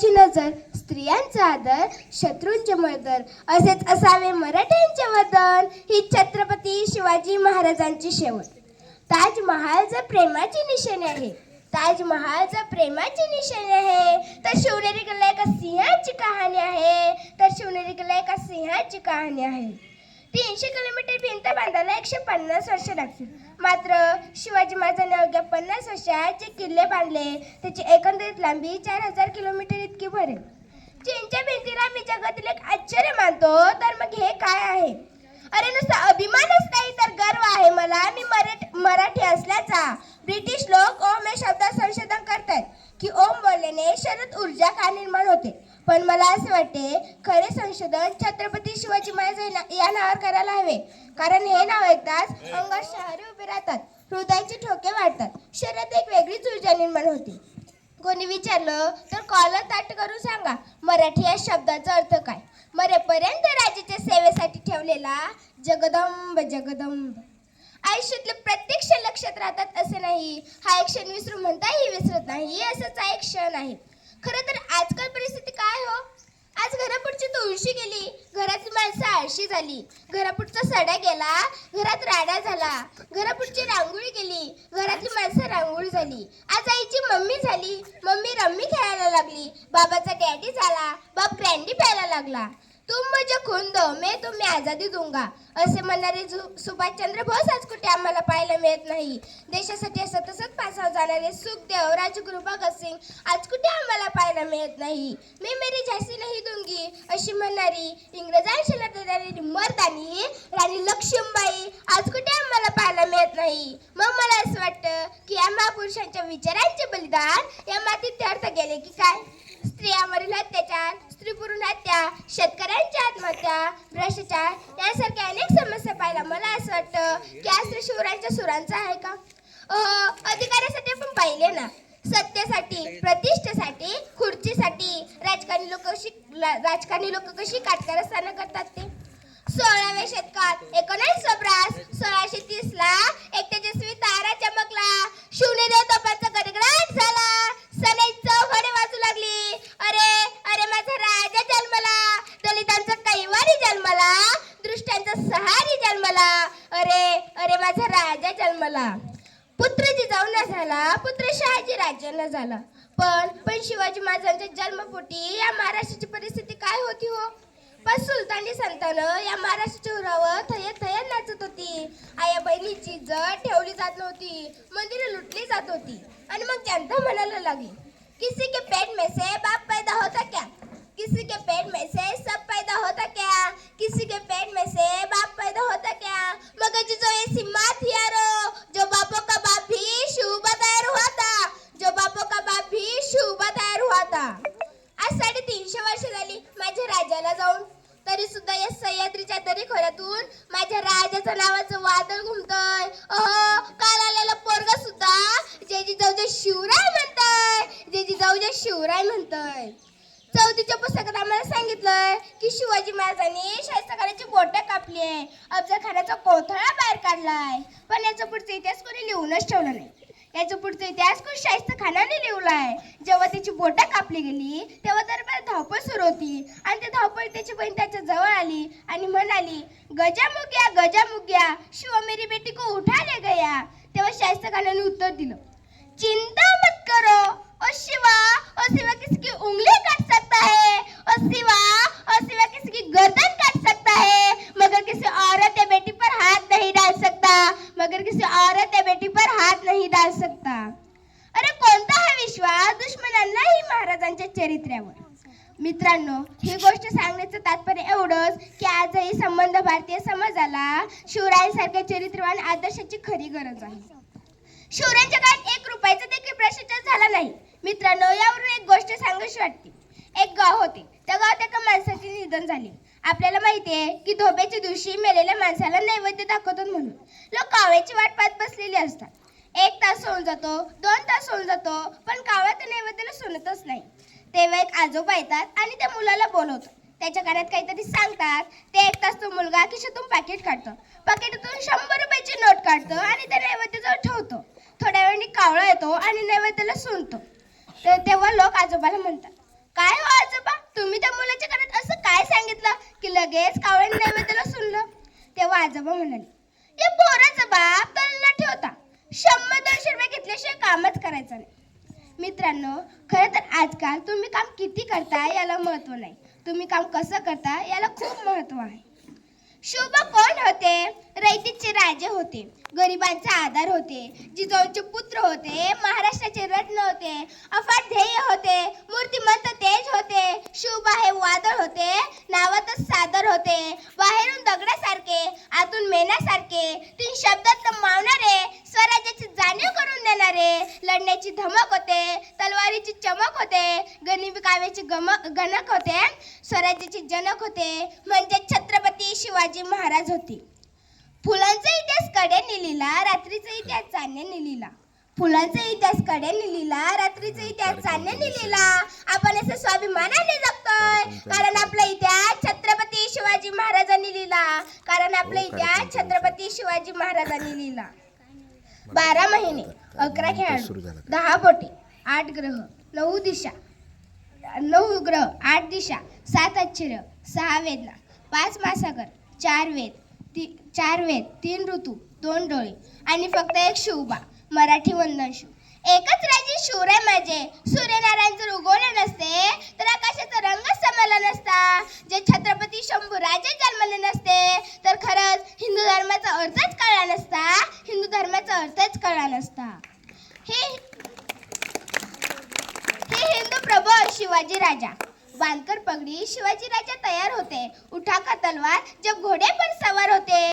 ची नजर स्त्रियांचा आदर शत्रूंचे मर्दर असेच असावे मराठ्यांचे वदन ही छत्रपती शिवाजी महाराजांची शेवट. ताजमहाल जर प्रेमाची निशाणी आहे. ताजमहाल जर प्रेमाची निशाणी आहे. तर शिवनेरी किल्ला एका सिंहाची कहाणी आहे. तर शिवनेरी किल्ला एका सिंहाची कहाणी आहे. तीनशे किलोमीटर भिंत बांधायला एकशे पन्नास वर्ष लागतील. मात्र शिवाजी महाराजांनी अवघ्या पन्नास वर्षात जे किल्ले बांधले त्याची एकंदरीत लांबी चार हजार किलोमीटर इतकी भरेल. चीनच्या भिंतीला मी जगातील एक आश्चर्य मानतो तर मग हे काय आहे? अरे नुसता अभिमानच नाही तर गर्व आहे मला. मी मराठ मराठी असल्याचा ब्रिटिश लोक ओम या शब्दात संशोधन करतात की ओम बोलल्याने शरद ऊर्जा का निर्माण होते? पण मला असं वाटते खरे संशोधन छत्रपती शिवाजी महाराज या ना- या नावावर करायला हवे. कारण हे नाव ऐकताच अंगात शहरे उभे राहतात. हृदयाचे ठोके वाढतात. शरीरात एक वेगळीच ऊर्जा निर्माण होते. कोणी विचारलं तर कॉलर ताट करून सांगा मराठी या शब्दाचा अर्थ काय? मरेपर्यंत राजाच्या सेवेसाठी ठेवलेला जगदंब जगदंब. आयुष्यातले प्रत्येक क्षण लक्षात राहतात असे नाही. हा एक क्षण विसरू म्हणताही विसरत नाही. असंच हा एक क्षण आहे. खरं तर आजकाल परिस्थिती काय हो? आज घरापुढची तुळशी गेली घरातली माणसं आळशी झाली घरापुढचा सडा गेला घरात राडा झाला घरापुढची रांगोळी गेली घरातली माणसं रांगोळी झाली. आज आईची मम्मी झाली मम्मी रम्मी खेळायला लागली बाबाचा डॅडी झाला बाप क्रँडी प्यायला लागला. तुम मुझे खून दो मैं तुम्हें आजादी दूंगा। असे म्हणणारे सुभाषचंद्र बोस आज कुठे आम्हाला पाहायला मिळत नाही. देशासाठी सतसत पासावर जाणारे सुखदेव राजगुरु भगत सिंग आज कुठे आम्हाला पाहायला मिळत नाही? मी मेरी झाशी नाही दूंगी अशी म्हणणारी इंग्रजांशी लढणारी मर्दानी राणी लक्ष्मीबाई आज कुठे आम्हाला पाहायला मिळत नाही. मग मला असं वाटतं की या महापुरुषांच्या विचारांचे बलिदान या मातीत अर्थ गेले की काय? स्त्रियांवरील अत्याचार स्त्री पुरुष हत्या शेतकऱ्यांच्या आत्महत्या भ्रष्टाचार यासारख्या अनेक समस्या पाहायला मला असं वाटतं की आज शिवरायांच्या सुरांचा आहे का? अह, अधिकारासाठी आपण पाहिले ना. सत्तेसाठी प्रतिष्ठेसाठी खुर्चीसाठी राजकारणी लोक कशी राजकारणी लोक कशी काटकारस्थानं करतात ते? सोळाव्या शतकात एकोणीस सप्रास सोळाशे तीस ला एक तेजस्वी तारा चमकला शिवनेरी तोफांचा गडगडाट झाला सनई चौघडे वाजू लागली अरे अरे माझा राजा जन्मला दलितांचा कैवारी जन्मला दृष्ट्यांचा सहारी जन्मला. अरे अरे माझा राजा जन्मला. पुत्र जिजाऊ झाला पुत्र शहाजी राज्य न झाला. पण पण शिवाजी महाराजांच्या जन्मपोटी या महाराष्ट्राची परिस्थिती काय होती हो? पण सुलतानी संतानं या महाराष्ट्राच्या उरावर थय थय नाचत होती. आया बहिणीची जड ठेवली जात नव्हती. मंदिरं लुटली जात होती. आणि मग जनता म्हणायला लागली किसी के पेट में से बाप पैदा शिवराय म्हणतय. जेजी जाऊजा शिवराय म्हणतय. चौथीच्या पुस्तकात आम्हाला सांगितलंय की शिवाजी महाराजांनी शास्त्रकाराची बोटं कापली आहे. अफजल खानाचा कोथळा बाहेर काढलाय. पण याचा पुढचा इतिहास कोणी लिहूनच ठेवला नाही. याचा पुढचा इतिहास कोण शाहिस्त खानाने लिहिलाय. जेव्हा त्याची बोटं कापली गेली तेव्हा दरबार धावपळ सुरू होती. आणि ते धावपळ त्याची बहीण त्याच्याजवळ आली आणि म्हणाली गजा मुग्या गजा मुग्या शिव मेरी बेटी को उठा ले गया. तेव्हा शाहिस्त खानाने उत्तर दिलं. चिंता मत करो। ओ शिवा ओ शिवा किसी की उंगली काट सकता है? ओ शिवा ओ शिवा किसी की गर्दन काट सकता है? मगर किसी औरत या बेटी पर हाथ नहीं डाल सकता। मगर किसी औरत या बेटी पर हात नहीं डाल सकता। अरे कोणता हा विश्वास? दुश्मनांनाही महाराजांच्या चरित्र्यावर. मित्रांनो ही गोष्ट सांगण्याचं तात्पर्य एवढंच की आजही संबंध भारतीय समाजाला शिवरायांसारख्या चरित्रवान आदर्शाची खरी गरज आहे. शिवरायांच्या काळात एक रुपयाचा देखील भ्रष्टाचार झाला नाही. मित्रांनो यावरून एक गोष्ट सांगूशी वाटते. एक गाव होते. त्या गावात एका माणसाचे निधन झाले. आपल्याला माहिती आहे की धोब्याच्या दिवशी मेलेल्या माणसाला नैवेद्य दाखवतात म्हणून. लोक कावळ्याची वाट पाहत बसलेली असतात. एक तास होऊन जातो दोन तास होऊन जातो पण कावळा त्या नैवेद्याला सुनतच नाही. तेव्हा एक आजोबा येतात आणि त्या मुलाला बोलवतात. त्याच्या कानात काहीतरी सांगतात. ते एक तास तो मुलगा खिशातून पॅकेट काढतो. पाकिटातून शंभर रुपयाची नोट काढतो आणि त्या नैवेद्याजवळ ठेवतो. थोड्या वेळाने कावळा येतो आणि नैवेद्याला सुनतो. तर तेव्हा लोक आजोबाला म्हणतात काय हो आजोबा? तुम्ही त्या मुलाच्या घरात असं काय सांगितलं की लगेच कावळ्याने नैवेद्याला सुनलं? तेव्हा आजोबा म्हणाले या पोराचा बाप तल्ला ठेवता. शंभर दोनशे रुपये घेतल्याशिवाय कामच करायचं नाही. मित्रांनो खरं तर आजकाल तुम्ही काम किती करता याला महत्त्व नाही. तुम्ही काम कसं करता याला खूप महत्त्व आहे. शुभ कोण होते? रैत राजे होते गरिबांचा आधार होते जिजाऊंचे पुत्र होते महाराष्ट्राचे रत्न होते अफाट ध्येय होते मूर्तिमंत तेज होते शोभा हे वादळ होते नावातच सादर होते बाहेरून दगडासारखे आतून मेणासारखे तीन शब्दात मावणारे स्वराज्याची जाणीव करून देणारे लढण्याची धमक होते तलवारीची चमक होते गणिबी काव्याची गमक गणक होते स्वराज्याचे जनक होते म्हणजे छत्रपती शिवाजी महाराज होते. फुलांचा इतिहास कडेने लिहिला रात्रीचा इतिहास चांदण्याने लिहिला फुलांचा इतिहास कडेने लिहिला रात्रीचा इतिहास चांदण्याने लिहिला आपण असं स्वाभिमानाने जगतोय कारण आपला इतिहास छत्रपती शिवाजी महाराजांनी लिहिला कारण आपला इतिहास छत्रपती शिवाजी महाराजांनी लिहिला बारा. महिने अकरा खेळाडू दहा बोटे आठ ग्रह नऊ दिशा नऊ ग्रह आठ दिशा सात आश्चर्य सहा वेदना पाच महासागर चार वेद ती चार वेद तीन ऋतू दोन डोळे आणि फक्त एक शिवबा मराठी वंदन शिव. एकच राजे शूर आहे माझे. सूर्यनारायण जर उगवले नसते तर आकाशाचा रंग समला नसता. जे छत्रपती शंभू राजे जन्मले नसते तर खरंच हिंदू धर्माचा अर्थच कळला नसता. हिंदू धर्माचा अर्थच कळला नसता. हे हे हिंदू प्रभू शिवाजी राजा. वानकर पगडी शिवाजी राजा तयार होते. उठा का तलवार जब घोडे पर सवार होते.